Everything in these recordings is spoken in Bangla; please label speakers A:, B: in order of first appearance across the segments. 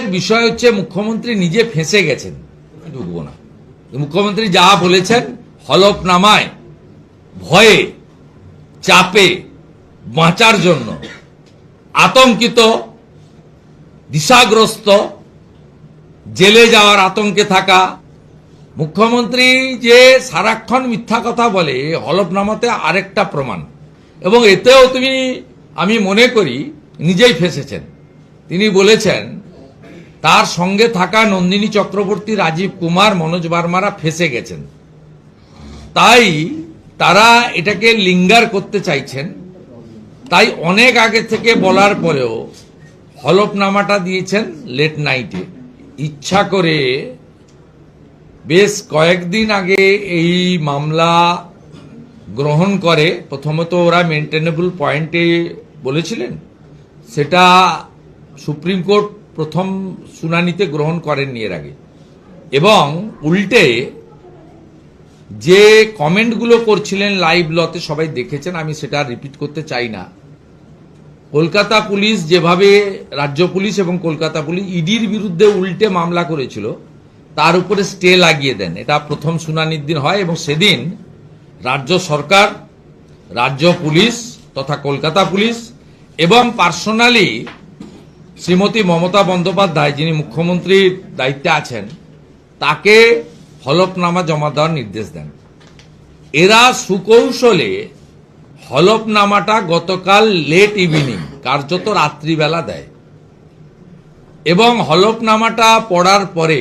A: এর বিষয় হচ্ছে মুখ্যমন্ত্রী নিজে ফেঁসে গেছেন। ঢুকবো না। মুখ্যমন্ত্রী যা বলেছেন, হলফনামায়, ভয়ে, চাপে, বাঁচার জন্য, আতঙ্কিত, দিশাগ্রস্ত, জেলে যাওয়ার আতঙ্কে থাকা, মুখ্যমন্ত্রী যে সারাক্ষণ মিথ্যা কথা বলে হলফনামাতে আরেকটা প্রমাণ। এবং এতেও তুমি, আমি মনে করি, নিজেই ফেসেছেন। তিনি বলেছেন তার সঙ্গে থাকা নন্দিনী চক্রবর্তী রাজীব কুমার, মনোজ বার্মারা ফেসে গেছেন। তাই তারা এটাকে লিঙ্গার করতে চাইছেন। তাই অনেক আগে থেকে বলার পরেও হলফনামাটা দিয়েছেন লেট নাইটে। ইচ্ছা করে বেশ কয়েকদিন আগে এই মামলা গ্রহণ করে, প্রথমত ওরা মেনটেনেবল পয়েন্টে বলেছিলেন, সেটা সুপ্রিম কোর্ট প্রথম শুনানিতে গ্রহণ করেননি এর আগে। এবং উল্টে যে কমেন্টগুলো করছিলেন লাইভ লতে সবাই দেখেছেন, আমি সেটা রিপিট করতে চাই না। কলকাতা পুলিশ যেভাবে রাজ্য পুলিশ এবং কলকাতা পুলিশ ইডির বিরুদ্ধে উল্টে মামলা করেছিল, তার উপরে স্টে লাগিয়ে দেন। এটা প্রথম শুনানির দিন হয় এবং সেদিন রাজ্য সরকার, রাজ্য পুলিশ তথা কলকাতা পুলিশ এবং পার্সোনালি শ্রীমতী মমতা বন্দ্যোপাধ্যায়, যিনি মুখ্যমন্ত্রীর দায়িত্বে আছেন, তাকে হলফনামা জমা দেওয়ার নির্দেশ দেন। এরা সুকৌশলে হলফনামাটা গতকাল লেট ইভিনিং কার্যত রাত্রিবেলা দেয়। এবং হলফনামাটা পড়ার পরে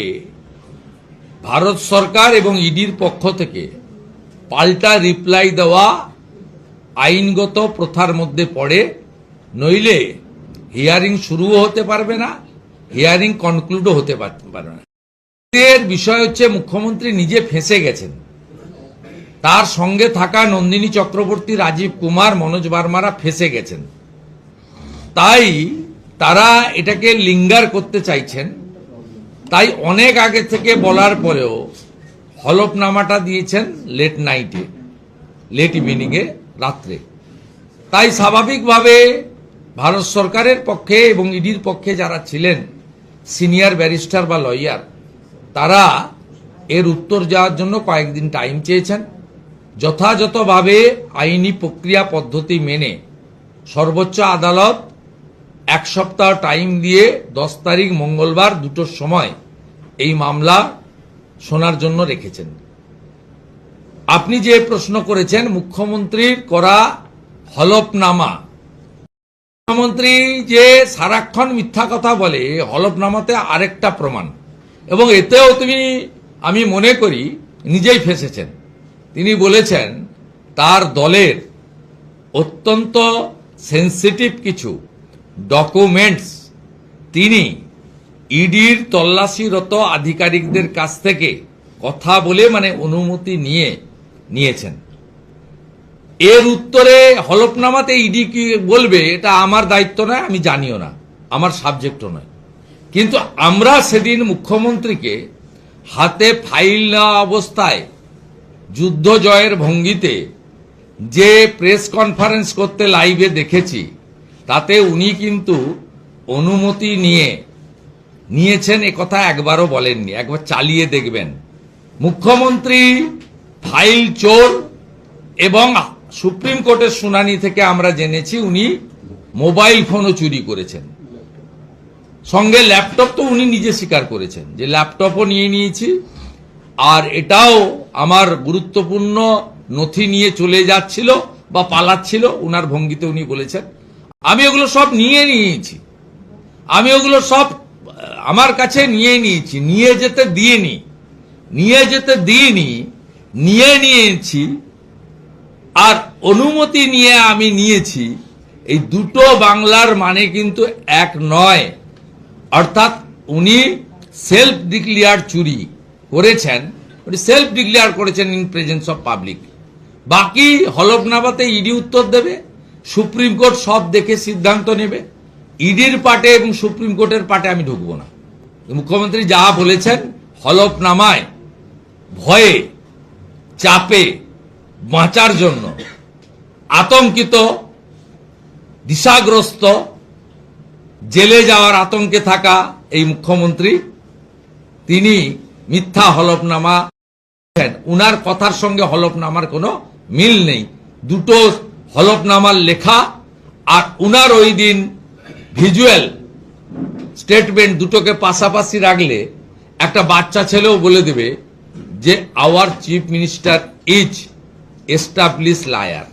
A: ভারত সরকার এবং ইডির পক্ষ থেকে পাল্টা রিপ্লাই দেওয়া আইনগত প্রথার মধ্যে পড়ে, নইলে হিয়ারিং শুরুও হতে পারবে না, হিয়ারিং কনক্লুডও হতে পার- পারবে না। এর বিষয় হচ্ছে মুখ্যমন্ত্রী নিজে ফেঁসে গেছেন। তার সঙ্গে থাকা নন্দিনী চক্রবর্তী, রাজীব কুমার, মনোজ বার্মারা ফেসে গেছেন। তাই তারা এটাকে লিঙ্গার করতে চাইছেন। তাই অনেক আগে থেকে বলার পরেও হলফনামাটা দিয়েছেন লেট নাইটে, লেট ইভিনিংয়ে রাত্রে। তাই স্বাভাবিকভাবে ভারত সরকারের পক্ষে এবং ইডির পক্ষে যারা ছিলেন, সিনিয়র ব্যারিস্টার বা লয়ার, তারা এর উত্তর যাওয়ার জন্য কয়েকদিন টাইম চেয়েছেন। যথাযথভাবে আইনি প্রক্রিয়া পদ্ধতি মেনে সর্বোচ্চ আদালত এক সপ্তাহ টাইম দিয়ে দশ তারিখ মঙ্গলবার দুটোর সময় এই মামলা শোনার জন্য রেখেছেন। আপনি যে প্রশ্ন করেছেন, মুখ্যমন্ত্রীর করা হলফনামা মুখ্যমন্ত্রী যে সারাক্ষণ মিথ্যা কথা বলে, হলফনামাতে আরেকটা প্রমাণ। এবং এতেও তুমি, আমি মনে করি, নিজেই ফেসেছেন। তিনি বলেছেন, তার দলের অত্যন্ত সেন্সিটিভ কিছু ডকুমেন্টস তিনি ইডির তল্লাশিরত আধিকারিকদের কাছ থেকে কথা বলে মানে অনুমতি নিয়ে নিয়েছেন। এর উত্তরে হলফনামাতে ইডি কি বলবে, এটা আমার দায়িত্ব নয়, আমি জানিও না। আমার সাবজেক্টও নয়। কিন্তু আমরা সেদিন মুখ্যমন্ত্রীকে হাতে ফাইল নেওয়া অবস্থায় যুদ্ধ জয়ের ভঙ্গিতে যে প্রেস কনফারেন্স করতে লাইভে দেখেছি, তাতে উনি কিন্তু অনুমতি নিয়ে নিয়েছেন, এ কথা একবারও বলেননি, একবার চালিয়ে দেখবেন। মুখ্যমন্ত্রী, ফাইল চোর এবং সুপ্রিম কোর্টের শুনানি থেকে আমরা জেনেছি উনি মোবাইল ফোনও চুরি করেছেন। সঙ্গে ল্যাপটপ তো উনি নিজে স্বীকার করেছেন যে ল্যাপটপও নিয়ে নিয়েছি। আর এটাও আমার গুরুত্বপূর্ণ নথি নিয়ে চলে যাচ্ছিল বা পালাচ্ছিল, উনার ভঙ্গিতে উনি বলেছেন। আমি ওগুলো সব নিয়ে নিয়েছি। আমি ওগুলো সব আমার কাছে নিয়ে নিয়েছি, নিয়ে যেতে দিইনি। নিয়ে যেতে দিইনি, নিয়ে নিয়েছি। আর অনুমতি নিয়ে আমি নিয়েছি, এই দুটো বাংলার মানে কিন্তু এক নয়। অর্থাৎ উনি সেলফ ডিক্লিয়ার চুরি করেছেন, উনি সেলফ ডিক্লিয়ার করেছেন ইন প্রেজেন্স অফ পাবলিক বাকি হলফনামাতে ইডি উত্তর দেবে, সুপ্রিম কোর্ট সব দেখে সিদ্ধান্ত নেবে। ইডির পাটে এবং সুপ্রিম কোর্টের পাটে আমি ঢুকবো না। মুখ্যমন্ত্রী যা বলেছেন হলফনামায়, ভয়ে, চাপে বাঁচার জন্য আতঙ্কিত, দিশাগ্রস্ত, জেলে যাওয়ার আতঙ্কে থাকা এই মুখ্যমন্ত্রী, তিনি মিথ্যা হলফনামা উনার কথার সঙ্গে হলফনামার কোনো মিল নেই। দুটো হলফনামার লেখা আর উনার ওই দিন ভিজুয়াল স্টেটমেন্ট দুটোকে পাশাপাশি রাখলে একটা বাচ্চা ছেলেও বলে দেবে যে our chief minister is establish liar